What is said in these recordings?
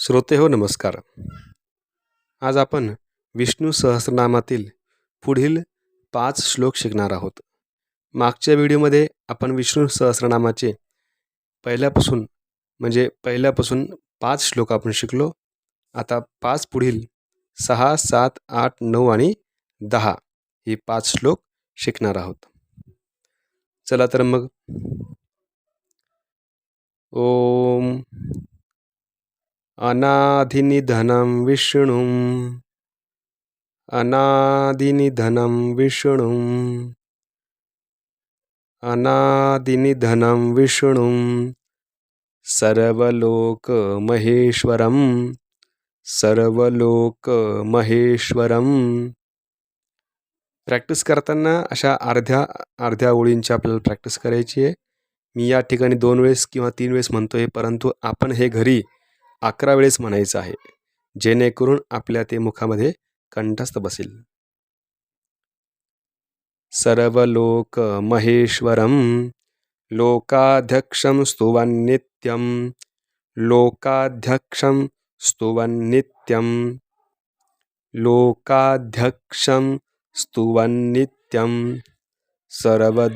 श्रोते हो नमस्कार. आज आपण विष्णू सहस्रनामातील पुढील पाच श्लोक शिकणार आहोत. मागच्या व्हिडिओमध्ये आपण विष्णू सहस्रनामाचे पहिल्यापासून म्हणजे पहिल्यापासून पाच श्लोक आपण शिकलो. आता पाच पुढील सहा सात आठ नऊ आणि दहा हे पाच श्लोक शिकणार आहोत. चला तर मग. ओम. अनाधिनिधनं विष्णुम्। अनादिनिधनं विष्णुम्। अनादिनिधनं विष्णुं सर्वलोकमहेश्वरं सर्वलोकमहेश्वरं प्रॅक्टिस करताना अशा अर्ध्या अर्ध्या ओळींची आपल्याला प्रॅक्टिस करायची आहे. मी या ठिकाणी दोन वेळेस किंवा तीन वेळेस म्हणतो आहे परंतु आपण हे घरी अकरा वेळेस म्हणायचं आहे जेणेकरून आपल्या ते मुखामध्ये कंठस्थ बसेल. सर्वलोक महेश्वरम लोकाध्यक्षं लोकाध्यक्षम लोकाध्यक्षं स्तुवन्नित्यं लोकाध्यक्षं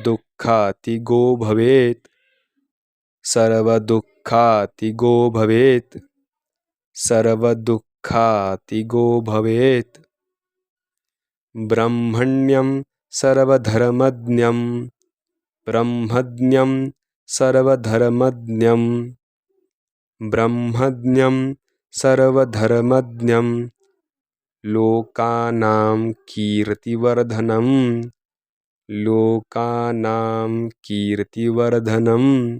दुःखातिगो भवेत सर्व दुःखातिगो भवेत्। सर्वदुःखातिगो भवेत् ब्रह्मण्यं सर्वधर्मज्ञं। ब्रह्मज्ञं सर्वधर्मज्ञं। ब्रह्मज्ञं सर्वधर्मज्ञं। लोकानां कीर्तिवर्धनं लोकानां कीर्तिवर्धनं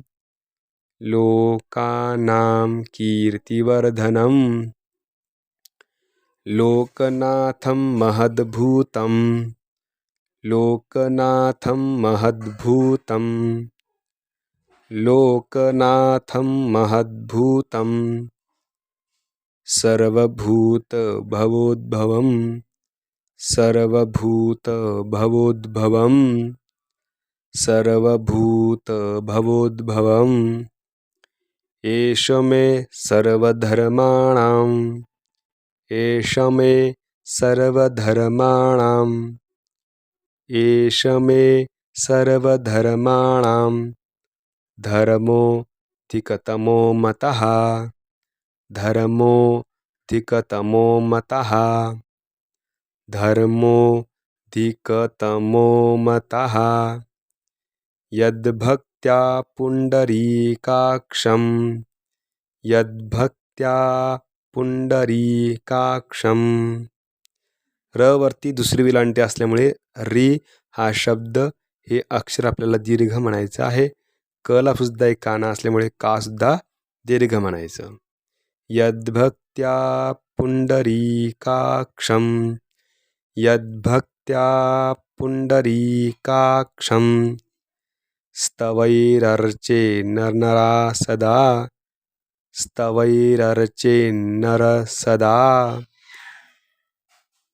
लोकानां कीर्तिवर्धनं लोकनाथं महद्भूतं लोकनाथं महद्भूतं लोकनाथं महद्भूतं सर्वभूतभवोद्भवं सर्वभूतभवोद्भवं सर्वभूतभवोद्भवम् એશ મે સર્વધર્માણામ એશ મે સર્વધર્માણામ એશ મે સર્વધર્માણામ ધર્મો ધિકતમો મત ધર્મો ધિકતમો મત ધર્મો ધિકતમો મત યદભક્ત यद्भक्त्या पुण्डरीकाक्षं यद्भक्त्या पुण्डरीकाक्षं रवरती दुसरी विलांटी असल्यामुळे री हा शब्द हे अक्षर आपल्याला दीर्घ म्हणायचं आहे. कला सुद्धा एक काना असल्यामुळे का सुद्धा दीर्घ म्हणायचं. यद्भक्त्या पुंडरीकाक्षम यद्भक्त्या पुंडरीकाक्षम स्तवैरर्चे नरनरा सदा। स्तवैरर्चे नर सदा।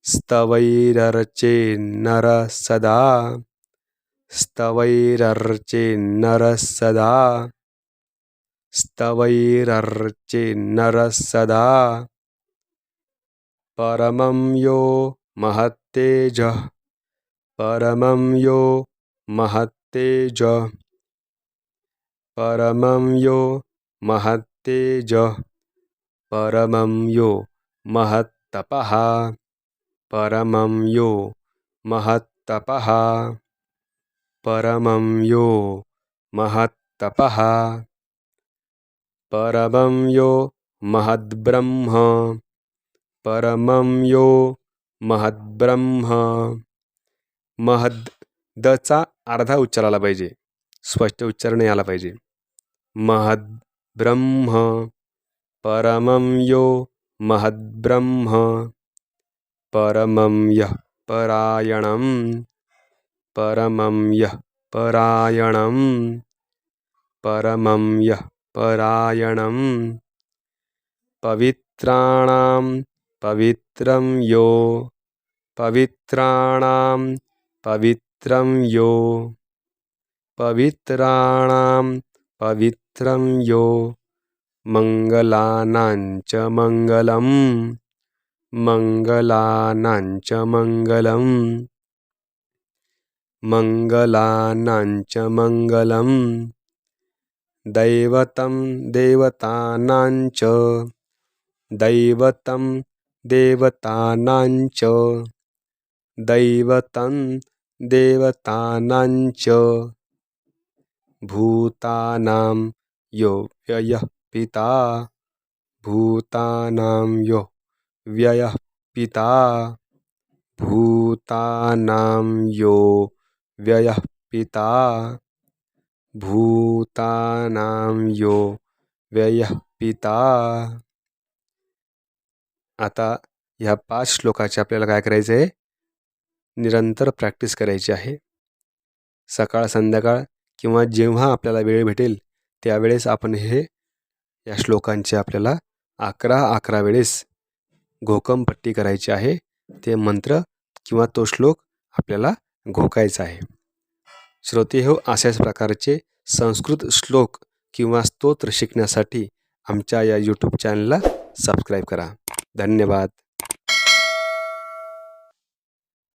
स्तवैरर्चे नर सदा। स्तवैरर्चे नर सदा। स्तवैरर्चे नर सदा। परमं यो महत्तेज। परमं यो महत्तेज परमं यो महत्तेज परमं यो महत्तपः परमं यो महत्तपः परमं यो महत्तपः परमं यो महद्ब्रह्म परमं यो महद्ब्रह्म महद् दचा अर्धा उच्चार आला पाहिजे. स्पष्ट उच्चार नाही आला पाहिजे. महद्ब्रह्म परमं यो महद्ब्रह्म परमं यः परायणं परमं यः परायणं परमं यः परायणं पवित्राणां पवित्रं यो पवित्राणां पवित्र पवित्रं यो। पवित्राणां पवित्रं यो। मङ्गलानां च मङ्गलं मङ्गलानां च मङ्गलं मङ्गलानां च मङ्गलं दैवतं देवतानां च। दैवतं देवतानां च। दैवतं देवतानाञ्च भूतानां यो व्ययः पिता। भूतानां यो व्ययः पिता। भूतानां यो व्ययः पिता। भूतानां यो व्ययः पिता। आता ह्या पाच श्लोकाची आपल्याला काय करायचं आहे निरंतर प्रॅक्टिस करायची आहे. सकाळ संध्याकाळ किंवा जेव्हा आपल्याला वेळ भेटेल त्यावेळेस आपण हे या श्लोकांचे आपल्याला अकरा अकरा वेळेस घोकमपट्टी करायची आहे. ते मंत्र किंवा तो श्लोक आपल्याला घोकायचा आहे. श्रोते हो अशाच प्रकारचे संस्कृत श्लोक किंवा स्तोत्र शिकण्यासाठी आमच्या या यूट्यूब चॅनलला सबस्क्राईब करा. धन्यवाद.